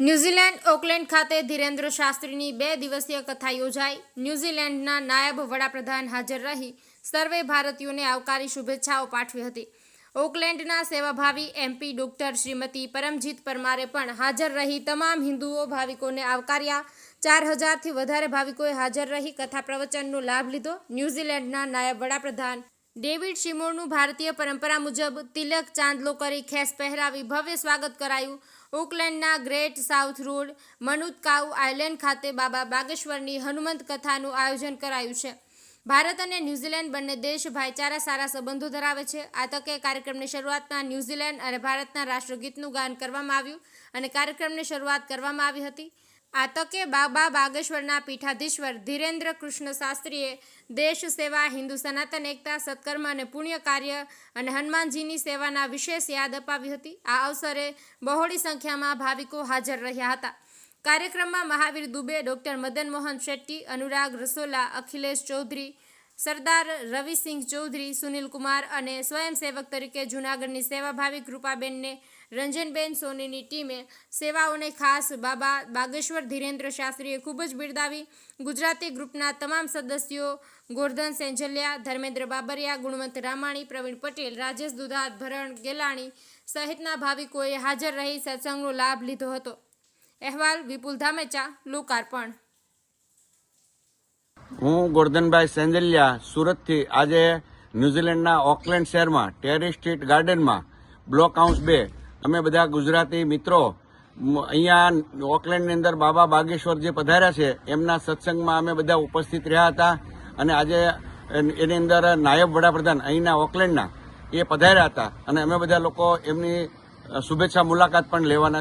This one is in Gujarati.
ન્યૂઝીલેન્ડ ઓકલેન્ડ ખાતે ધીરેન્દ્ર શાસ્ત્રીની બે દિવસીય કથા યોજાઈ. ન્યૂઝીલેન્ડના નાયબ વડાપ્રધાન હાજર રહી. સર્વે ભારતીયોને આવકારી શુભેચ્છાઓ પાઠવી હતી. ઓકલેન્ડના સેવાભાવી એમપી ડોક્ટર શ્રીમતી પરમજીત પરમારે પણ હાજર રહી. તમામ હિન્દુઓ ભાવિકોને આવકાર્યા. ચાર હજારથી વધારે ભાવિકોએ હાજર રહી કથા પ્રવચનનો લાભ લીધો. ન્યૂઝીલેન્ડના નાયબ વડાપ્રધાન ડેવિડ શિમોરનું ભારતીય પરંપરા મુજબ તિલક ચાંદલો કરી ખેસ પહેરાવી ભવ્ય સ્વાગત કરાયું. ઓકલેન્ડના Great South Road Manukau Island ખાતે બાબા બાગેશ્વરની હનુમંત કથાનું આયોજન કરાયું છે. ભારત અને ન્યૂઝીલેન્ડ બંને દેશ ભાઈચારા સારા સંબંધો ધરાવે છે. આ તકે કાર્યક્રમની શરૂઆતમાં ન્યૂઝીલેન્ડ અને ભારતના રાષ્ટ્રગીતનું ગાન કરવામાં આવ્યું અને કાર્યક્રમની શરૂઆત કરવામાં આવી હતી. આ તકે બાબા બાગેશ્વરના પીઠાધીશ્વર ધીરેન્દ્ર કૃષ્ણ શાસ્ત્રીએ દેશ સેવા, હિન્દુ સનાતન એકતા, સત્કર્મ અને પુણ્ય કાર્ય અને હનુમાનજીની સેવાના વિશેષ યાદ અપાવી હતી. આ અવસરે બહોળી સંખ્યામાં ભાવિકો હાજર રહ્યા હતા. કાર્યક્રમમાં મહાવીર દુબે, ડોક્ટર મદન મોહન શેટ્ટી, અનુરાગ રસોલા, અખિલેશ ચૌધરી સરદાર રવિસિંહ ચૌધરી, સુનિલ કુમાર અને સ્વયંસેવક તરીકે જૂનાગઢની સેવાભાવી કૃપાબેનને રંજનબેન સોનીની ટીમે સેવાઓને ખાસ બાબા બાગેશ્વર ધીરેન્દ્ર શાસ્ત્રીએ ખૂબ જ બિરદાવી. ગુજરાતી ગ્રુપના તમામ સદસ્યો ગોરધન સેંજલિયા, ધર્મેન્દ્ર બાબરિયા, ગુણવંત રામાણી, પ્રવીણ પટેલ, રાજેશ દુધાત, ભરણ ગેલાણી સહિતના ભાવિકોએ હાજર રહી સત્સંગનો લાભ લીધો હતો. અહેવાલ વિપુલ ધામેચા, લોકાર્પણ. હું ગોરધનભાઈ સેન્જલિયા સુરતથી આજે ન્યુઝીલેન્ડના ઓકલેન્ડ શહેરમાં, ટેરી સ્ટ્રીટ ગાર્ડનમાં, બ્લોક હાઉસ બે. અમે બધા ગુજરાતી મિત્રો અહીંયા ઓકલેન્ડની અંદર બાબા બાગેશ્વર જે પધાર્યા છે. એમના સત્સંગમાં અમે બધા ઉપસ્થિત રહ્યા હતા અને આજે એની અંદર નાયબ વડાપ્રધાન અહીંના ઓકલેન્ડના એ પધાર્યા હતા. અને અમે બધા લોકો એમની શુભેચ્છા મુલાકાત પણ લેવાના